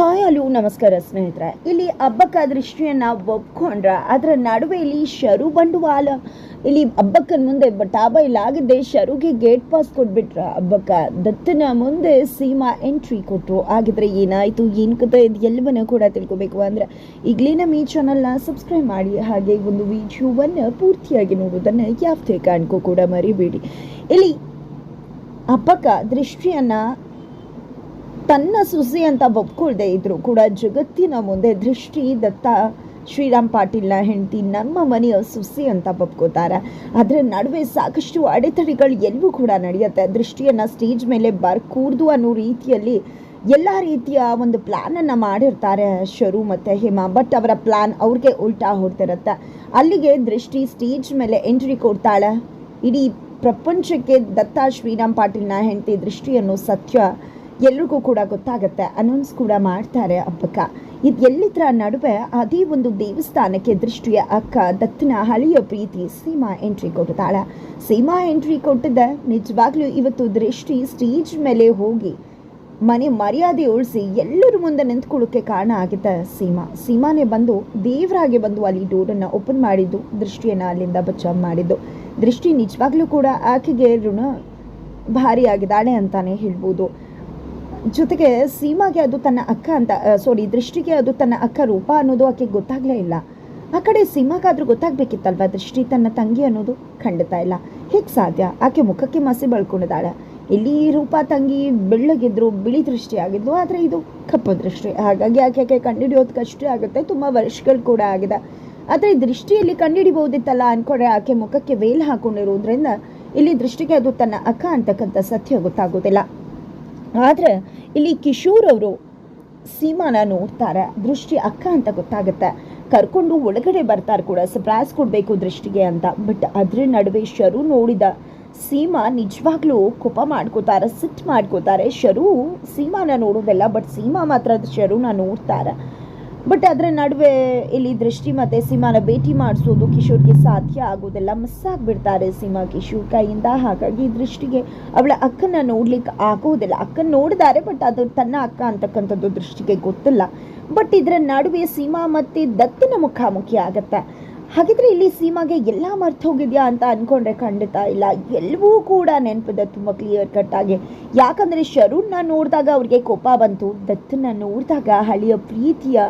Hi hello ನಮಸ್ಕಾರ ಸ್ನೇಹಿತರೆ. ಇಲ್ಲಿ ಹಬ್ಬಕ್ಕ ದೃಷ್ಟಿಯನ್ನು ಒಪ್ಕೊಂಡ್ರ ಅದರ ನಡುವೆ ಇಲ್ಲಿ ಶರು ಬಂಡವಾಳ, ಇಲ್ಲಿ ಹಬ್ಬಕ್ಕನ ಮುಂದೆ ಬಟಾಬ ಇಲ್ಲಾಗಿದ್ದೆ ಶರುಗೆ ಗೇಟ್ ಪಾಸ್ ಕೊಟ್ಬಿಟ್ರ ಹಬ್ಬಕ್ಕ. ದತ್ತನ ಮುಂದೆ ಸೀಮಾ ಎಂಟ್ರಿ ಕೊಟ್ಟರು ಆಗಿದ್ರೆ ಏನಾಯಿತು, ಏನು ಕತೆ ಇದು ಎಲ್ಲವನ್ನೂ ಕೂಡ ತಿಳ್ಕೊಬೇಕು ಅಂದ್ರೆ ಈಗಲೇ ನಮ್ಮ ಈ ಚಾನಲ್ನ ಸಬ್ಸ್ಕ್ರೈಬ್ ಮಾಡಿ, ಹಾಗೆ ಒಂದು ವಿಡಿಯೋವನ್ನ ಪೂರ್ತಿಯಾಗಿ ನೋಡೋದನ್ನು ಯಾವುದೇ ಕಾಣ್ಕೋ ಕೂಡ ಮರಿಬೇಡಿ. ಇಲ್ಲಿ ಹಬ್ಬಕ್ಕ ದೃಷ್ಟಿಯನ್ನ ತನ್ನ ಸುಸಿ ಅಂತ ಒಪ್ಕೊಳ್ದೆ ಇದ್ರು ಕೂಡ ಜಗತ್ತಿನ ಮುಂದೆ ದೃಷ್ಟಿ ದತ್ತ ಶ್ರೀರಾಮ್ ಪಾಟೀಲ್ನ ಹೆಂಡತಿ ನಮ್ಮ ಮನೆಯ ಸುಸಿ ಅಂತ ಒಪ್ಕೋತಾರೆ. ಅದರ ನಡುವೆ ಸಾಕಷ್ಟು ಅಡೆತಡೆಗಳು ಎಲ್ಲವೂ ಕೂಡ ನಡೆಯುತ್ತೆ. ದೃಷ್ಟಿಯನ್ನ ಸ್ಟೇಜ್ ಮೇಲೆ ಬರ್ಕೂಡ್ದು ಅನ್ನೋ ರೀತಿಯಲ್ಲಿ ಎಲ್ಲ ರೀತಿಯ ಒಂದು ಪ್ಲ್ಯಾನನ್ನು ಮಾಡಿರ್ತಾರೆ ಶರು ಮತ್ತು ಹೇಮಾ. ಬಟ್ ಅವರ ಪ್ಲಾನ್ ಅವ್ರಿಗೆ ಉಲ್ಟಾ ಹೊರ್ತಿರುತ್ತೆ ಅಲ್ಲಿಗೆ ದೃಷ್ಟಿ ಸ್ಟೇಜ್ ಮೇಲೆ ಎಂಟ್ರಿ ಕೊಡ್ತಾಳೆ. ಇಡೀ ಪ್ರಪಂಚಕ್ಕೆ ದತ್ತ ಶ್ರೀರಾಮ್ ಪಾಟೀಲ್ನ ಹೆಂಡತಿ ದೃಷ್ಟಿಯನ್ನು ಸತ್ಯ ಎಲ್ರಿಗೂ ಕೂಡ ಗೊತ್ತಾಗುತ್ತೆ. ಅನೌನ್ಸ್ ಕೂಡ ಮಾಡ್ತಾರೆ ಹಬ್ಬಕ್ಕ. ಇದು ಎಲ್ಲಿದ್ರ ನಡುವೆ ಅದೇ ಒಂದು ದೇವಸ್ಥಾನಕ್ಕೆ ದೃಷ್ಟಿಯ ಅಕ್ಕ ದತ್ತನ ಹಳೆಯ ಪ್ರೀತಿ ಸೀಮಾ ಎಂಟ್ರಿ ಕೊಡ್ತಾಳೆ ಸೀಮಾ ಎಂಟ್ರಿ ಕೊಟ್ಟಿದ್ದ ನಿಜವಾಗ್ಲೂ ಇವತ್ತು ದೃಷ್ಟಿ ಸ್ಟೇಜ್ ಮೇಲೆ ಹೋಗಿ ಮನೆ ಮರ್ಯಾದೆ ಉಳಿಸಿ ಎಲ್ಲರ ಮುಂದೆ ನಿಂತ್ಕೊಳ್ಳೋಕ್ಕೆ ಕಾರಣ ಆಗಿದೆ ಸೀಮಾ. ಸೀಮಾನೇ ಬಂದು ದೇವರಾಗೆ ಬಂದು ಅಲ್ಲಿ ಡೋರನ್ನು ಓಪನ್ ಮಾಡಿದ್ದು, ದೃಷ್ಟಿಯನ್ನು ಅಲ್ಲಿಂದ ಬಚಾವ್ ಮಾಡಿದ್ದು. ದೃಷ್ಟಿ ನಿಜವಾಗ್ಲೂ ಕೂಡ ಆಕೆಗೆ ಋಣ ಭಾರಿ ಆಗಿದ್ದಾಳೆ ಅಂತಾನೆ ಹೇಳ್ಬೋದು. ಜೊತೆಗೆ ಸೀಮಾಗೆ ಅದು ತನ್ನ ಅಕ್ಕ ಅಂತ ಸಾರಿ ದೃಷ್ಟಿಗೆ ಅದು ತನ್ನ ಅಕ್ಕ ರೂಪ ಅನ್ನೋದು ಆಕೆ ಗೊತ್ತಾಗ್ಲೇ ಇಲ್ಲ. ಆ ಕಡೆ ಸೀಮಾಗಾದ್ರೂ ಗೊತ್ತಾಗಬೇಕಿತ್ತಲ್ವ ದೃಷ್ಟಿ ತನ್ನ ತಂಗಿ ಅನ್ನೋದು? ಖಂಡಿತ ಇಲ್ಲ. ಹೇಗೆ ಸಾಧ್ಯ? ಆಕೆ ಮುಖಕ್ಕೆ ಮಸಿ ಬಳ್ಕೊಂಡಿದ್ದಾಳೆ. ಇಲ್ಲಿ ರೂಪ, ತಂಗಿ ಬೆಳ್ಳಗಿದ್ರು, ಬಿಳಿ ದೃಷ್ಟಿ ಆಗಿದ್ಲು, ಆದರೆ ಇದು ಕಪ್ಪು ದೃಷ್ಟಿ. ಹಾಗಾಗಿ ಆಕೆ ಆಕೆ ಕಂಡುಹಿಡಿಯೋದು ಕಷ್ಟ ಆಗುತ್ತೆ, ತುಂಬ ವರ್ಷಗಳು ಕೂಡ ಆಗಿದೆ. ಆದರೆ ದೃಷ್ಟಿಯಲ್ಲಿ ಕಂಡುಹಿಡಿಬಹುದಿತ್ತಲ್ಲ ಅನ್ಕೊಂಡ್ರೆ ಆಕೆ ಮುಖಕ್ಕೆ ವೇಲ್ ಹಾಕೊಂಡಿರೋದ್ರಿಂದ ಇಲ್ಲಿ ದೃಷ್ಟಿಗೆ ಅದು ತನ್ನ ಅಕ್ಕ ಅಂತಕ್ಕಂಥ ಸತ್ಯ ಗೊತ್ತಾಗೋದಿಲ್ಲ. ಆದರೆ ಇಲ್ಲಿ ಕಿಶೋರ್ ಅವರು ಸೀಮಾನ ನೋಡ್ತಾರೆ. ದೃಷ್ಟಿ ಅಕ್ಕ ಅಂತ ಗೊತ್ತಾಗುತ್ತೆ. ಕರ್ಕೊಂಡು ಒಳಗಡೆ ಬರ್ತಾರೆ ಕೂಡ ಸರ್ಪ್ರೈಸ್ ಕೊಡಬೇಕು ದೃಷ್ಟಿಗೆ ಅಂತ. ಬಟ್ ಅದ್ರ ನಡುವೆ ಶರು ನೋಡಿದ ಸೀಮಾ ನಿಜವಾಗ್ಲೂ ಕೋಪ ಮಾಡ್ಕೋತಾರೆ ಸಿಟ್ ಮಾಡ್ಕೋತಾರೆ. ಶರು ಸೀಮಾನ ನೋಡೋದಿಲ್ಲ ಬಟ್ ಸೀಮಾ ಮಾತ್ರ ಶರುನ ನೋಡ್ತಾರೆ. ಬಟ್ ಅದರ ನಡುವೆ ಇಲ್ಲಿ ದೃಷ್ಟಿ ಮತ್ತೆ ಸೀಮಾನ ಭೇಟಿ ಮಾಡಿಸೋದು ಕಿಶೋರ್ಗೆ ಸಾಧ್ಯ ಆಗೋದಿಲ್ಲ ಮಿಸ್ ಆಗಿಬಿಡ್ತಾರೆ ಸೀಮಾ ಕಿಶೋರ್ ಕೈಯಿಂದ. ಹಾಗಾಗಿ ದೃಷ್ಟಿಗೆ ಅವಳ ಅಕ್ಕನ ನೋಡ್ಲಿಕ್ಕೆ ಆಗೋದಿಲ್ಲ. ಅಕ್ಕನ ನೋಡಿದ್ದಾರೆ ಬಟ್ ಅದು ತನ್ನ ಅಕ್ಕ ಅಂತಕ್ಕಂಥದ್ದು ದೃಷ್ಟಿಗೆ ಗೊತ್ತಿಲ್ಲ. ಬಟ್ ಇದರ ನಡುವೆ ಸೀಮಾ ಮತ್ತೆ ದತ್ತನ ಮುಖಾಮುಖಿ ಆಗುತ್ತೆ. ಹಾಗಿದ್ರೆ ಇಲ್ಲಿ ಸೀಮಾಗೆ ಎಲ್ಲ ಮರ್ತು ಹೋಗಿದ್ಯಾ ಅಂತ ಅನ್ಕೊಂಡ್ರೆ ಖಂಡಿತ ಇಲ್ಲ. ಎಲ್ಲವೂ ಕೂಡ ನೆನಪಿದೆ ತುಂಬ ಕ್ಲಿಯರ್ ಕಟ್ ಆಗಿ. ಯಾಕಂದ್ರೆ ಶರುಣ್ನ ನೋಡಿದಾಗ ಅವ್ರಿಗೆ ಕೋಪ ಬಂತು ದತ್ತನ್ನ ನೋಡಿದಾಗ ಹಳೆಯ ಪ್ರೀತಿಯ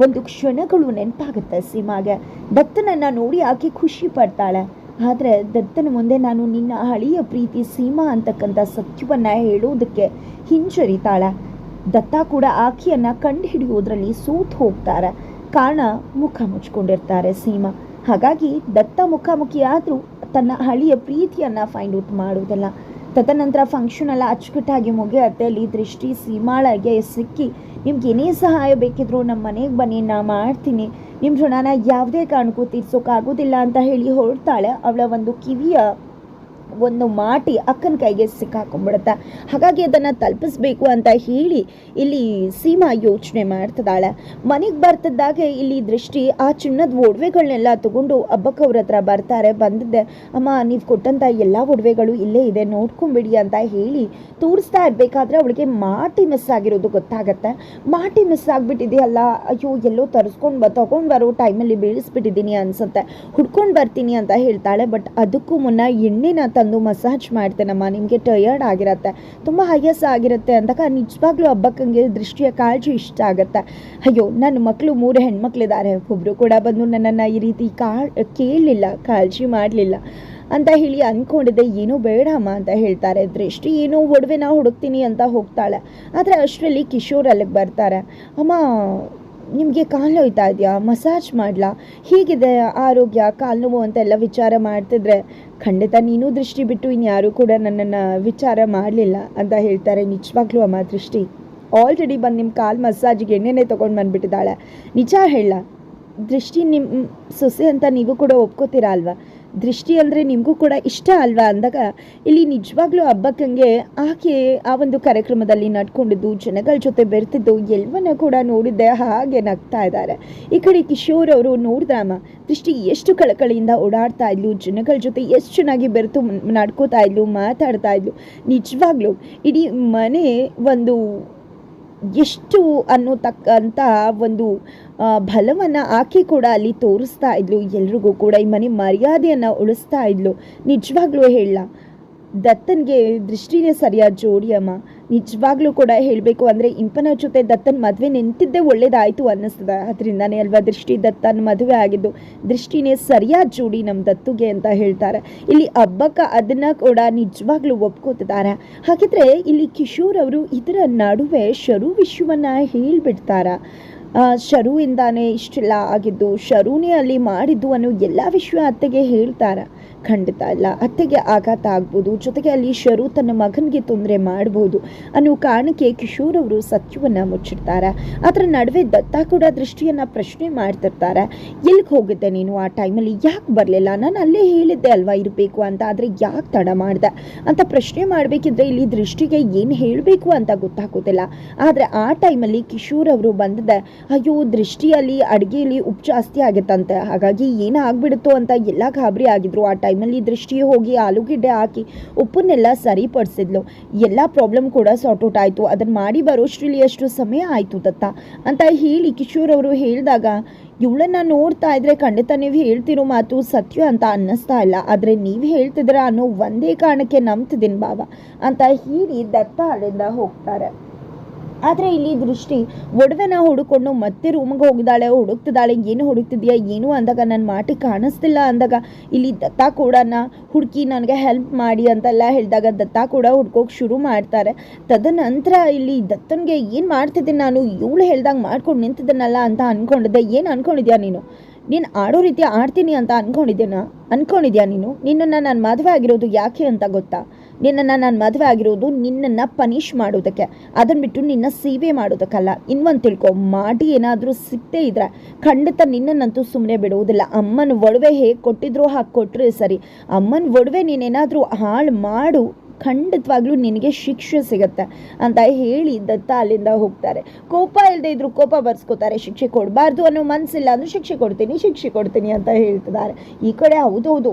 ಒಂದು ಕ್ಷಣಗಳು ನೆನಪಾಗುತ್ತೆ ಸೀಮಾಗೆ. ದತ್ತನನ್ನ ನೋಡಿ ಆಕೆ ಖುಷಿ ಪಡ್ತಾಳೆ. ಆದರೆ ದತ್ತನ ಮುಂದೆ ನಾನು ನಿನ್ನ ಹಳೆಯ ಪ್ರೀತಿ ಸೀಮಾ ಅಂತಕ್ಕಂಥ ಸತ್ಯವನ್ನ ಹೇಳೋದಕ್ಕೆ ಹಿಂಜರಿತಾಳೆ. ದತ್ತ ಕೂಡ ಆಕೆಯನ್ನ ಕಂಡು ಹಿಡಿಯೋದ್ರಲ್ಲಿ ಸೋತ್ ಹೋಗ್ತಾರೆ. ಕಾರಣ ಮುಖ ಮುಚ್ಕೊಂಡಿರ್ತಾರೆ ಸೀಮಾ. ಹಾಗಾಗಿ ದತ್ತ ಮುಖಾಮುಖಿ ಆದರೂ ತನ್ನ ಹಳೆಯ ಪ್ರೀತಿಯನ್ನ ಫೈಂಡ್ ಔಟ್ ಮಾಡೋದಿಲ್ಲ. ತದನಂತರ ಫಂಕ್ಷನ್ ಎಲ್ಲ ಅಚ್ಚುಕಟ್ಟಾಗಿ ಮುಗಿಯುತ್ತೆ. ಅಲ್ಲಿ ದೃಷ್ಟಿ, ಸೀಮಾಳಾಗೆ ಸಿಕ್ಕಿ, ನಿಮ್ಗೆ ಏನೇ ಸಹಾಯ ಬೇಕಿದ್ರು ನಮ್ಮ ಮನೆಗೆ ಬನ್ನಿ, ನಾ ಮಾಡ್ತೀನಿ. ನಿಮ್ಮ ಋಣನ ಯಾವುದೇ ಕಾರಣಕ್ಕೂ ತೀರ್ಸೋಕ್ಕಾಗೋದಿಲ್ಲ ಅಂತ ಹೇಳಿ ಹೊರಡ್ತಾಳೆ. ಅವಳ ಒಂದು ಕಿವಿಯ ಒಂದು ಮಾಟಿ ಅಕ್ಕನ ಕೈಗೆ ಸಿಕ್ಕಾಕೊಂಡ್ಬಿಡುತ್ತೆ ಹಾಗಾಗಿ ಅದನ್ನು ತಲುಪಿಸ್ಬೇಕು ಅಂತ ಹೇಳಿ ಇಲ್ಲಿ ಸೀಮಾ ಯೋಚನೆ ಮಾಡ್ತಿದ್ದಾಳೆ. ಮನೆಗೆ ಬರ್ತಿದ್ದಾಗೆ ಇಲ್ಲಿ ದೃಷ್ಟಿ, ಆ ಚಿನ್ನದ ಒಡವೆಗಳನ್ನೆಲ್ಲ ತಗೊಂಡು ಹಬ್ಬಕ್ಕವ್ರ ಹತ್ರ ಬರ್ತಾರೆ. ಬಂದಿದ್ದೆ, ಅಮ್ಮ, ನೀವು ಕೊಟ್ಟಂಥ ಎಲ್ಲ ಒಡವೆಗಳು ಇಲ್ಲೇ ಇದೆ, ನೋಡ್ಕೊಂಬಿಡಿ ಅಂತ ಹೇಳಿ ತೋರಿಸ್ತಾ ಇರಬೇಕಾದ್ರೆ ಅವಳಿಗೆ ಮಾಟಿ ಮಿಸ್ ಆಗಿರೋದು ಗೊತ್ತಾಗತ್ತೆ. ಮಾಟಿ ಮಿಸ್ ಆಗಿಬಿಟ್ಟಿದೆಯಲ್ಲ, ಅಯ್ಯೋ, ಎಲ್ಲೋ ತರಿಸ್ಕೊಂಡು ಬ, ತೊಗೊಂಡು ಬರೋ ಟೈಮಲ್ಲಿ ಬೀಳಿಸ್ಬಿಟ್ಟಿದ್ದೀನಿ ಅನ್ಸುತ್ತೆ. ಹುಡ್ಕೊಂಡು ಬರ್ತೀನಿ ಅಂತ ಹೇಳ್ತಾಳೆ, ಬಟ್ ಅದಕ್ಕೂ ಮುನ್ನ ಎಣ್ಣೆನ ಮಸಾಜ್ ಮಾಡ್ತೇನಮ್ಮ ನಿಮಗೆ ಟಯರ್ಡ್ ಆಗಿರತ್ತೆ. ತುಂಬ ಹೈಯಸ್ ಆಗಿರುತ್ತೆ ಅಂದಾಗ ನಿಜವಾಗ್ಲೂ ಹಬ್ಬಕ್ಕಂಗೆ ದೃಷ್ಟಿಯ ಕಾಳಜಿ ಇಷ್ಟ ಆಗುತ್ತೆ. ಅಯ್ಯೋ, ನನ್ನ ಮಕ್ಕಳು ಮೂರು ಹೆಣ್ಮಕ್ಳಿದ್ದಾರೆ ಒಬ್ಬರು ಕೂಡ ಬಂದು ನನ್ನನ್ನು ಈ ರೀತಿ ಕಾಳ್ ಕೇಳಲಿಲ್ಲ, ಕಾಳಜಿ ಮಾಡಲಿಲ್ಲ ಅಂತ ಹೇಳಿ ಅಂದ್ಕೊಂಡಿದ್ದೆ ಏನೂ ಬೇಡಮ್ಮ ಅಂತ ಹೇಳ್ತಾರೆ. ದೃಷ್ಟಿ ಏನೋ ಒಡವೆ ನಾ ಹುಡುಕ್ತೀನಿ ಅಂತ ಹೋಗ್ತಾಳೆ. ಆದರೆ ಅಷ್ಟರಲ್ಲಿ ಕಿಶೋರ್ ಅಲ್ಲಿಗೆ ಬರ್ತಾರೆ. ಅಮ್ಮ ನಿಮಗೆ ಕಾಲು ನೋಯ್ತಾ ಇದೆಯಾ? ಮಸಾಜ್ ಮಾಡಲಾ? ಹೀಗಿದೆ ಆರೋಗ್ಯ, ಕಾಲು ನೋವು ಅಂತ ಎಲ್ಲ ವಿಚಾರ ಮಾಡ್ತಿದ್ರೆ ಖಂಡಿತ ನೀನು ದೃಷ್ಟಿ ಬಿಟ್ಟು ಇನ್ಯಾರೂ ಕೂಡ ನನ್ನನ್ನು ವಿಚಾರ ಮಾಡಲಿಲ್ಲ ಅಂತ ಹೇಳ್ತಾರೆ ನಿಜವಾಗ್ಲೂ ಅಮ್ಮ ದೃಷ್ಟಿ. ಆಲ್ರೆಡಿ ಬಂದು ನಿಮ್ಮ ಕಾಲು ಮಸಾಜಿಗೆ ಎಣ್ಣೆನೆ ತೊಗೊಂಡು ಬಂದುಬಿಟ್ಟಿದ್ದಾಳೆ. ನಿಜ ಹೇಳ, ದೃಷ್ಟಿ ನಿಮ್ಮ ಸೊಸೆ ಅಂತ ನೀವು ಕೂಡ ಒಪ್ಕೋತೀರಾ ಅಲ್ವಾ? ದೃಷ್ಟಿ ಅಂದರೆ ನಿಮಗೂ ಕೂಡ ಇಷ್ಟ ಅಲ್ವಾ ಅಂದಾಗ, ಇಲ್ಲಿ ನಿಜವಾಗ್ಲೂ ಹಬ್ಬಕ್ಕಂಗೆ ಆಕೆ ಆ ಒಂದು ಕಾರ್ಯಕ್ರಮದಲ್ಲಿ ನಡ್ಕೊಂಡಿದ್ದು, ಜನಗಳ ಜೊತೆ ಬೆರೆತಿದ್ದು ಎಲ್ಲವನ್ನ ಕೂಡ ನೋಡಿದ್ದೆ, ಹಾಗೆ ನಗ್ತಾ ಇದ್ದಾರೆ. ಈ ಕಡೆ ಕಿಶೋರ್ ಅವರು ನೋಡಿದ್ರಮ್ಮ, ದೃಷ್ಟಿ ಎಷ್ಟು ಕಳಕಳಿಯಿಂದ ಓಡಾಡ್ತಾ ಇದ್ಲು, ಜನಗಳ ಜೊತೆ ಎಷ್ಟು ಚೆನ್ನಾಗಿ ಬೆರೆತು ನಡ್ಕೋತಾ ಇದ್ಲು, ಮಾತಾಡ್ತಾ ಇದ್ಲು. ನಿಜವಾಗ್ಲೂ ಇಡೀ ಮನೆ ಒಂದು ಎಷ್ಟು ಅನ್ನೋತಕ್ಕಂಥ ಒಂದು ಬಲವನ್ನು ಆಕೆ ಕೂಡ ಅಲ್ಲಿ ತೋರಿಸ್ತಾ ಇದ್ಲು. ಎಲ್ರಿಗೂ ಕೂಡ ಈ ಮನೆ ಮರ್ಯಾದೆಯನ್ನು ಉಳಿಸ್ತಾ ಇದ್ಲು. ನಿಜವಾಗ್ಲೂ ಹೇಳ, ದತ್ತನಿಗೆ ದೃಷ್ಟಿನೇ ಸರಿಯಾದ ಜೋಡಿ ಅಮ್ಮ. ನಿಜವಾಗ್ಲೂ ಕೂಡ ಹೇಳಬೇಕು ಅಂದರೆ ಇಂಪನ ಜೊತೆ ದತ್ತನ ಮದುವೆ ನಿಂತಿದ್ದೇ ಒಳ್ಳೇದಾಯಿತು ಅನ್ನಿಸ್ತದೆ. ಅದರಿಂದನೇ ಅಲ್ವಾ ದೃಷ್ಟಿ ದತ್ತನ ಮದುವೆ ಆಗಿದ್ದು? ದೃಷ್ಟಿನೇ ಸರಿಯಾದ ಜೋಡಿ ನಮ್ಮ ದತ್ತುಗೆ ಅಂತ ಹೇಳ್ತಾರೆ. ಇಲ್ಲಿ ಹಬ್ಬಕ್ಕ ಅದನ್ನ ಕೂಡ ನಿಜವಾಗ್ಲೂ ಒಪ್ಕೋತಿದ್ದಾರೆ. ಹಾಗಿದ್ರೆ ಇಲ್ಲಿ ಕಿಶೋರ್ ಅವರು ಇದರ ನಡುವೆ ಶರು ವಿಶ್ವವನ್ನು ಹೇಳಿಬಿಡ್ತಾರೆ? ಶರುವಿಂದಾನೇ ಇಷ್ಟೆಲ್ಲ ಆಗಿದ್ದು ಶರುನೇ ಅಲ್ಲಿ ಮಾಡಿದ್ದು ಅನ್ನೋ ಎಲ್ಲ ವಿಷಯ ಅತ್ತೆಗೆ ಹೇಳ್ತಾರ. ಖಂಡಿತ ಇಲ್ಲ ಅತ್ತೆಗೆ ಆಘಾತ ಆಗ್ಬೋದು, ಜೊತೆಗೆ ಅಲ್ಲಿ ಶರು ತನ್ನ ಮಗನಿಗೆ ತೊಂದರೆ ಮಾಡ್ಬೋದು ಅನ್ನೋ ಕಾರಣಕ್ಕೆ ಕಿಶೋರ್ ಅವರು ಸತ್ಯವನ್ನು ಮುಚ್ಚಿರ್ತಾರೆ ಅದರ ನಡುವೆ ದತ್ತ ಕೂಡ ದೃಷ್ಟಿಯನ್ನು ಪ್ರಶ್ನೆ ಮಾಡ್ತಿರ್ತಾರೆ ಎಲ್ಲಿಗೆ ಹೋಗಿದ್ದೆ ನೀನು ಆ ಟೈಮಲ್ಲಿ, ಯಾಕೆ ಬರಲಿಲ್ಲ? ನಾನು ಅಲ್ಲೇ ಹೇಳಿದ್ದೆ ಅಲ್ವಾ ಇರಬೇಕು ಅಂತ, ಆದರೆ ಯಾಕೆ ತಡ ಮಾಡಿದೆ? ಅಂತ ಪ್ರಶ್ನೆ ಮಾಡಬೇಕಿದ್ರೆ ಇಲ್ಲಿ ದೃಷ್ಟಿಗೆ ಏನು ಹೇಳಬೇಕು ಅಂತ ಗೊತ್ತಾಗೋದಿಲ್ಲ. ಆದರೆ ಆ ಟೈಮಲ್ಲಿ ಕಿಶೋರ್ ಅವರು ಬಂದಿದ್ದೆ ಅಯ್ಯೋ, ದೃಷ್ಟಿಯಲ್ಲಿ, ಅಡುಗೆಯಲ್ಲಿ ಉಪ್ಪು ಜಾಸ್ತಿ ಆಗುತ್ತಂತೆ. ಹಾಗಾಗಿ ಏನೋ ಆಗಿಬಿಡುತ್ತೋ ಅಂತ ಎಲ್ಲ ಗಾಬರಿ ಆಗಿದ್ರು. ಆ ಟೈಮಲ್ಲಿ ದೃಷ್ಟಿ ಹೋಗಿ ಆಲೂಗೆಡ್ಡೆ ಹಾಕಿ ಉಪ್ಪನ್ನೆಲ್ಲ ಸರಿಪಡಿಸಿದ್ಲು. ಎಲ್ಲ ಪ್ರಾಬ್ಲಮ್ ಕೂಡ ಸಾರ್ಟ್ ಔಟ್ ಆಯಿತು. ಅದನ್ನು ಮಾಡಿ ಬರೋಷ್ಟ್ರಲ್ಲಿ ಎಷ್ಟು ಸಮಯ ಆಯಿತು ದತ್ತ. ಅಂತ ಹೇಳಿ ಕಿಶೋರ್ ಅವರು ಹೇಳಿದಾಗ, ಇವಳನ್ನು ನೋಡ್ತಾ ಇದ್ರೆ ಖಂಡಿತ ನೀವು ಹೇಳ್ತಿರೋ ಮಾತು ಸತ್ಯ ಅಂತ ಅನ್ನಿಸ್ತಾ ಇಲ್ಲ. ಆದರೆ ನೀವು ಹೇಳ್ತಿದ್ರೆ ಅನ್ನೋ ಒಂದೇ ಕಾರಣಕ್ಕೆ ನಂಬ್ತಿದ್ದೀನಿ ಬಾಬಾ ಅಂತ ಹೇಳಿ ದತ್ತ ಅಲ್ಲಿಂದ ಹೋಗ್ತಾರೆ. ಆದರೆ ಇಲ್ಲಿ ದೃಷ್ಟಿ, ಒಡವೆನ ಹುಡುಕೊಂಡು ಮತ್ತೆ ರೂಮಿಗೆ ಹೋಗಿದ್ದಾಳೆ, ಹುಡುಕ್ತಿದ್ದಾಳೆ, ಏನು ಹುಡುಕ್ತಿದ್ಯಾ, ಏನು ಅಂದಾಗ ನನ್ನ ಮಾಟಿ ಕಾಣಿಸ್ತಿಲ್ಲ ಅಂದಾಗ, ಇಲ್ಲಿ ದತ್ತ ಕೂಡ ಹುಡುಕಿ ನನಗೆ ಹೆಲ್ಪ್ ಮಾಡಿ ಅಂತೆಲ್ಲ ಹೇಳಿದಾಗ ದತ್ತ ಕೂಡ ಹುಡ್ಕೋಕೆ ಶುರು ಮಾಡ್ತಾರೆ. ತದನಂತರ ಇಲ್ಲಿ ದತ್ತನಿಗೆ ಏನು ಮಾಡ್ತಿದ್ದೀನಿ ನಾನು? ಇವಳು ಹೇಳ್ದಾಗ ಮಾಡ್ಕೊಂಡು ನಿಂತಿದ್ದನಲ್ಲ ಅಂತ ಅಂದ್ಕೊಂಡಿದ್ದೆ ಏನು ಅಂದ್ಕೊಂಡಿದ್ಯಾ ನೀನು? ನೀನು ಆಡೋ ರೀತಿ ಆಡ್ತೀನಿ ಅಂತ ಅಂದ್ಕೊಂಡಿದ್ದೇನಾ ಅಂದ್ಕೊಂಡಿದ್ಯಾ ನೀನು? ನಿನ್ನನ್ನು ನಾನು ಮದುವೆ ಆಗಿರೋದು ಯಾಕೆ ಅಂತ ಗೊತ್ತಾ? ನಿನ್ನನ್ನು ನಾನು ಮದುವೆ ಆಗಿರೋದು ನಿನ್ನನ್ನು ಪನಿಷ್ ಮಾಡೋದಕ್ಕೆ. ಅದನ್ನು ಬಿಟ್ಟು ನಿನ್ನ ಸೇವೆ ಮಾಡೋದಕ್ಕಲ್ಲ. ಇನ್ನೊಂದು ತಿಳ್ಕೊ, ಮಾಡಿ ಏನಾದರೂ ಸಿಕ್ಕದೇ ಇದ್ರೆ ಖಂಡಿತ ನಿನ್ನನ್ನಂತೂ ಸುಮ್ಮನೆ ಬಿಡುವುದಿಲ್ಲ. ಅಮ್ಮನ ಒಡವೆ ಹೇಗೆ ಕೊಟ್ಟಿದ್ರು ಹಾಗೆ ಕೊಟ್ಟರೆ ಸರಿ. ಅಮ್ಮನ ಒಡವೆ ನೀನೇನಾದರೂ ಹಾಳು ಮಾಡು. ಖಂಡಿತವಾಗ್ಲೂ ನಿನಗೆ ಶಿಕ್ಷೆ ಸಿಗುತ್ತೆ ಅಂತ ಹೇಳಿ ದತ್ತ ಅಲ್ಲಿಂದ ಹೋಗ್ತಾರೆ. ಕೋಪ ಇಲ್ಲದೆ ಇದ್ರು ಕೋಪ ಬರ್ಸ್ಕೋತಾರೆ. ಶಿಕ್ಷೆ ಕೊಡಬಾರ್ದು ಅನ್ನೋ ಮನಸ್ಸಿಲ್ಲ ಅಂದ್ರೆ ಶಿಕ್ಷೆ ಕೊಡ್ತೀನಿ ಶಿಕ್ಷೆ ಕೊಡ್ತೀನಿ ಅಂತ ಹೇಳ್ತಿದ್ದಾರೆ. ಈ ಕಡೆ ಹೌದು ಹೌದು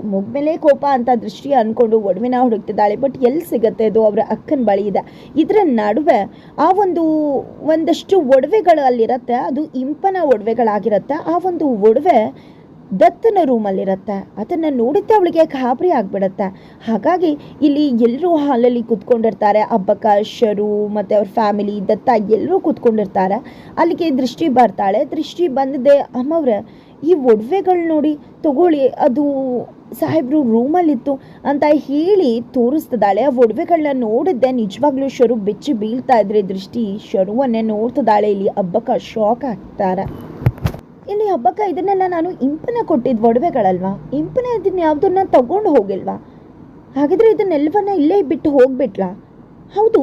ಕೋಪ ಅಂತ ದೃಷ್ಟಿ ಅಂದ್ಕೊಂಡು ಒಡವೆನ ಹುಡುಕ್ತಿದ್ದಾಳೆ ಬಟ್ ಎಲ್ಲಿ ಸಿಗುತ್ತೆ ಅದು ಅವರ ಅಕ್ಕನ ಬಳಿ ಇದೆ. ಇದರ ನಡುವೆ ಆ ಒಂದು, ಒಂದಷ್ಟು ಒಡವೆಗಳು ಅಲ್ಲಿರುತ್ತೆ, ಅದು ಇಂಪನ ಒಡವೆಗಳಾಗಿರುತ್ತೆ. ಆ ಒಂದು ಒಡವೆ ದತ್ತನ ರೂಮಲ್ಲಿರುತ್ತೆ. ಅದನ್ನು ನೋಡುತ್ತೆ ಅವಳಿಗೆ ಗಾಬರಿ ಆಗಿಬಿಡತ್ತೆ. ಹಾಗಾಗಿ ಇಲ್ಲಿ ಎಲ್ಲರೂ ಹಾಲಲ್ಲಿ ಕೂತ್ಕೊಂಡಿರ್ತಾರೆ. ಅಬ್ಬಕ್ಕ ಶರು ಮತ್ತು ಅವ್ರ ಫ್ಯಾಮಿಲಿ ದತ್ತ ಎಲ್ಲರೂ ಕೂತ್ಕೊಂಡಿರ್ತಾರೆ. ಅಲ್ಲಿಗೆ ದೃಷ್ಟಿ ಬರ್ತಾಳೆ. ದೃಷ್ಟಿ ಬಂದಿದ್ದೆ, ಅಮ್ಮವ್ರೆ, ಈ ಒಡವೆಗಳು ನೋಡಿ ತಗೊಳ್ಳಿ. ಅದು ಸಾಹೇಬ್ರು ರೂಮಲ್ಲಿತ್ತು ಅಂತ ಹೇಳಿ ತೋರಿಸ್ತಿದ್ದಾಳೆ. ಆ ಒಡವೆಗಳನ್ನ ನೋಡಿದ್ದೆ. ನಿಜವಾಗ್ಲೂ ಶರು ಬೆಚ್ಚಿ ಬೀಳ್ತಾ ಇದ್ರೆ ದೃಷ್ಟಿ. ಶರುವನ್ನೇ ನೋಡ್ತಿದ್ದಾಳೆ. ಇಲ್ಲಿ ಹಬ್ಬಕ್ಕ ಶಾಕ್ ಆಗ್ತಾರೆ. ಇಲ್ಲಿ ಹಬ್ಬಕ್ಕ ಇದನ್ನೆಲ್ಲ ನಾನು ಇಂಪನ ಕೊಟ್ಟಿದ್ದು ಒಡವೆಗಳಲ್ವಾ? ಇಂಪನ ಇದನ್ನ ಯಾವುದನ್ನ ತಗೊಂಡು ಹೋಗಿಲ್ವಾ? ಹಾಗಿದ್ರೆ ಇದನ್ನೆಲ್ಲವನ್ನ ಇಲ್ಲೇ ಬಿಟ್ಟು ಹೋಗ್ಬಿಟ್ಲಾ? ಹೌದು,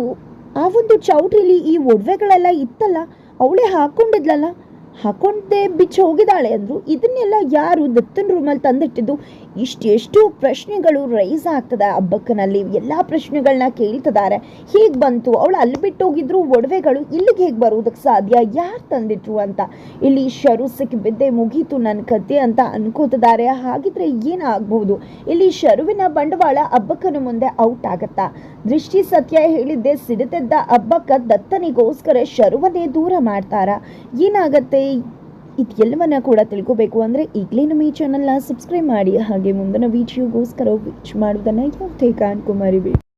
ಆ ಒಂದು ಚೌಟ್ರಿಲಿ ಈ ಒಡವೆಗಳೆಲ್ಲ ಇತ್ತಲ್ಲ, ಅವಳೇ ಹಾಕೊಂಡಿದ್ಲಲ್ಲ? ಹಾಕೊಂಡೇ ಬಿಚ್ಚಿ ಹೋಗಿದ್ದಾಳೆ ಅಂದರು. ಇದನ್ನೆಲ್ಲ ಯಾರು ದತ್ತನ ರೂಮಲ್ಲಿ ತಂದಿಟ್ಟಿದ್ದು? ಇಷ್ಟೆಷ್ಟು ಪ್ರಶ್ನೆಗಳು ರೈಸ್ ಆಗ್ತದೆ ಹಬ್ಬಕ್ಕನಲ್ಲಿ. ಎಲ್ಲ ಪ್ರಶ್ನೆಗಳನ್ನ ಕೇಳ್ತಿದ್ದಾರೆ ಹೇಗೆ ಬಂತು? ಅವಳು ಅಲ್ಲಿ ಬಿಟ್ಟು ಹೋಗಿದ್ರು ಒಡವೆಗಳು ಇಲ್ಲಿಗೆ ಹೇಗೆ ಬರೋದಕ್ಕೆ ಸಾಧ್ಯ? ಯಾರು ತಂದಿಟ್ರು ಅಂತ? ಇಲ್ಲಿ ಶರು ಸಿಕ್ಕಿ ಬಿದ್ದೆ ಮುಗೀತು ನನ್ನ ಕತೆ ಅಂತ ಅನ್ಕೋತಿದ್ದಾರೆ ಹಾಗಿದ್ರೆ ಏನಾಗ್ಬೋದು ಇಲ್ಲಿ ಶರುವಿನ ಬಂಡವಾಳ ಹಬ್ಬಕ್ಕನ ಮುಂದೆ ಔಟ್ ಆಗತ್ತಾ? ದೃಷ್ಟಿ ಸತ್ಯ ಹೇಳಿದ್ದೆ ಸಿಡಿತಿದ್ದ ಹಬ್ಬಕ್ಕ ದತ್ತನಿಗೋಸ್ಕರ ಶರುವನ್ನೇ ದೂರ ಮಾಡ್ತಾರ? ಏನಾಗತ್ತೆ? ಇದೆಲ್ಲವನ್ನ ಕೂಡ ತಿಳ್ಕೋಬೇಕು ಅಂದರೆ ಈಗಲೇ ನಮ್ಮ ಈ ಚಾನಲ್ನ ಸಬ್ಸ್ಕ್ರೈಬ್ ಮಾಡಿ ಹಾಗೆ ಮುಂದಿನ ವೀಡಿಯೋಗೋಸ್ಕರ ವಿಚ್ ಮಾಡೋದನ್ನು ಯಾವುದೇ ಕಾರಣಕ್ಕೂ ಮರಿಬೇಡಿ